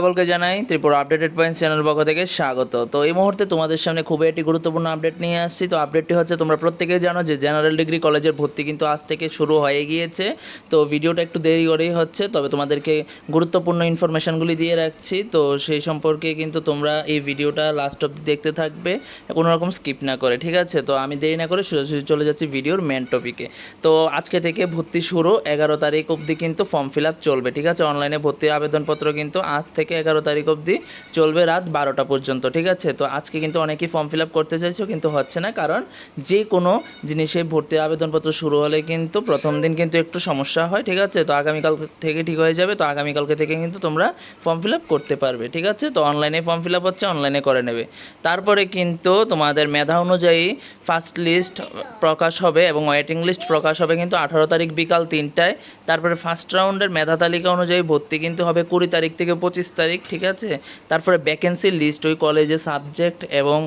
সকলকে জানাই Tripura updated point channel পক্ষ থেকে স্বাগত। তো এই মুহূর্তে তোমাদের সামনে খুবই একটি গুরুত্বপূর্ণ আপডেট নিয়ে আসছি। তো আপডেটটি হচ্ছে, তোমরা প্রত্যেকেই জানো যে জেনারেল ডিগ্রি কলেজের ভর্তি কিন্তু আজ থেকে শুরু হয়ে গিয়েছে। তো ভিডিওটা একটু দেরি করেই হচ্ছে, তবে তোমাদেরকে গুরুত্বপূর্ণ ইনফরমেশনগুলি দিয়ে রাখছি। তো সেই সম্পর্কে কিন্তু তোমরা এই ভিডিওটা লাস্ট অব্দি দেখতে থাকবে, কোনো রকম স্কিপ না করে, ঠিক আছে? তো আমি দেরি না করে সোজাসুজি চলে যাচ্ছি ভিডিওর মেন টপিকে তো আজকে থেকে ভর্তি শুরু, এগারো তারিখ অবধি কিন্তু ফর্ম ফিল আপ চলবে, ঠিক আছে? অনলাইনে ভর্তি আবেদনপত্র কিন্তু আজ থেকে এগারো তারিখ অবধি চলবে রাত বারোটা পর্যন্ত, ঠিক আছে? তো আজকে কিন্তু অনেকেই ফর্ম ফিল আপ করতে চাইছো, কিন্তু হচ্ছে না, কারণ যে কোনো জিনিসে ভর্তি আবেদনপত্র শুরু হলে কিন্তু প্রথম দিন কিন্তু একটু সমস্যা হয়, ঠিক আছে? তো আগামীকাল থেকে ঠিক হয়ে যাবে, তো আগামীকালকে থেকে কিন্তু তোমরা ফর্ম ফিল আপ করতে পারবে, ঠিক আছে? তো অনলাইনে ফর্ম ফিল আপ হচ্ছে অনলাইনে করে নেবে। তারপরে কিন্তু তোমাদের মেধা অনুযায়ী ফার্স্ট লিস্ট প্রকাশ হবে এবং ওয়েটিং লিস্ট প্রকাশ হবে কিন্তু আঠারো তারিখ বিকাল তিনটায়। তারপরে ফার্স্ট রাউন্ডের মেধা তালিকা অনুযায়ী ভর্তি কিন্তু হবে কুড়ি তারিখ থেকে পঁচিশ তারিখ, ঠিক আছে? তারপরে ভ্যাকেন্সি লিস্ট ওই কলেজে সাবজেক্ট এবং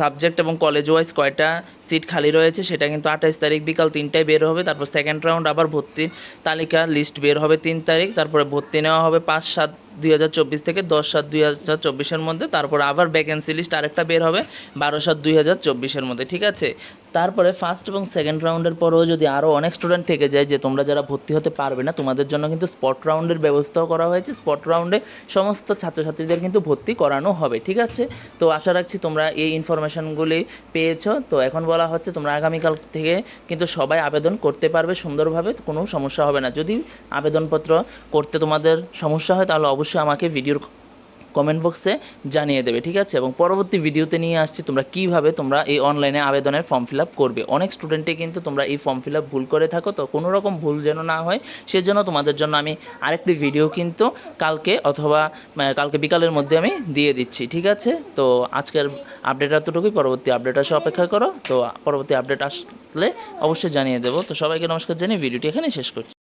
সাবজেক্ট এবং কলেজ ওয়াইজ কয়টা সিট খালি রয়েছে, সেটা কিন্তু আঠাইশ তারিখ বিকাল তিনটায় বের হবে, তারপর সেকেন্ড রাউন্ড আবার ভর্তির তালিকা লিস্ট বের হবে তিন তারিখ, তারপরে ভর্তি নেওয়া হবে পাঁচ সাত দুই হাজার চব্বিশ থেকে দশ সাত দুই হাজার চব্বিশের মধ্যে, তারপর আবার ভ্যাকেন্সি লিস্ট আরেকটা বের হবে বারো সাত দুই হাজার চব্বিশের মধ্যে, ঠিক আছে? তারপরে ফার্স্ট এবং সেকেন্ড রাউন্ডের পরেও যদি আরও অনেক স্টুডেন্ট থেকে যায় যে তোমরা যারা ভর্তি হতে পারবে না, তোমাদের জন্য কিন্তু স্পট রাউন্ডের ব্যবস্থাও করা হয়েছে। স্পট রাউন্ডে সমস্ত ছাত্রছাত্রীদের কিন্তু ভর্তি করানো হবে, ঠিক আছে? তো আশা রাখছি তোমরা এই ইনফরমেশনগুলি পেয়েছ। তো এখন বলা হচ্ছে তোমরা আগামীকাল থেকে কিন্তু সবাই আবেদন করতে পারবে সুন্দরভাবে, কোনো সমস্যা হবে না। যদি আবেদনপত্র করতে তোমাদের সমস্যা হয়, তাহলে অবশ্যই আমাকে ভিডিওর কমেন্ট বক্সে জানিয়ে দেবে, ঠিক আছে? এবং পরবর্তী ভিডিওতে নিয়ে আসছি তোমরা কীভাবে তোমরা এই অনলাইনে আবেদনের ফর্ম ফিল করবে। অনেক স্টুডেন্টে কিন্তু তোমরা এই ফর্ম ফিল ভুল করে থাকো, তো কোনো রকম ভুল যেন না হয়, সেজন্য তোমাদের জন্য আমি আরেকটি ভিডিও কিন্তু কালকে অথবা কালকে বিকালের মধ্যে আমি দিয়ে দিচ্ছি, ঠিক আছে? তো আজকের আপডেট এতটুকুই, পরবর্তী আপডেট আসে অপেক্ষা করো, তো পরবর্তী আপডেট আসলে অবশ্যই জানিয়ে দেবো। তো সবাইকে নমস্কার জানিয়ে ভিডিওটি এখানে শেষ করছি।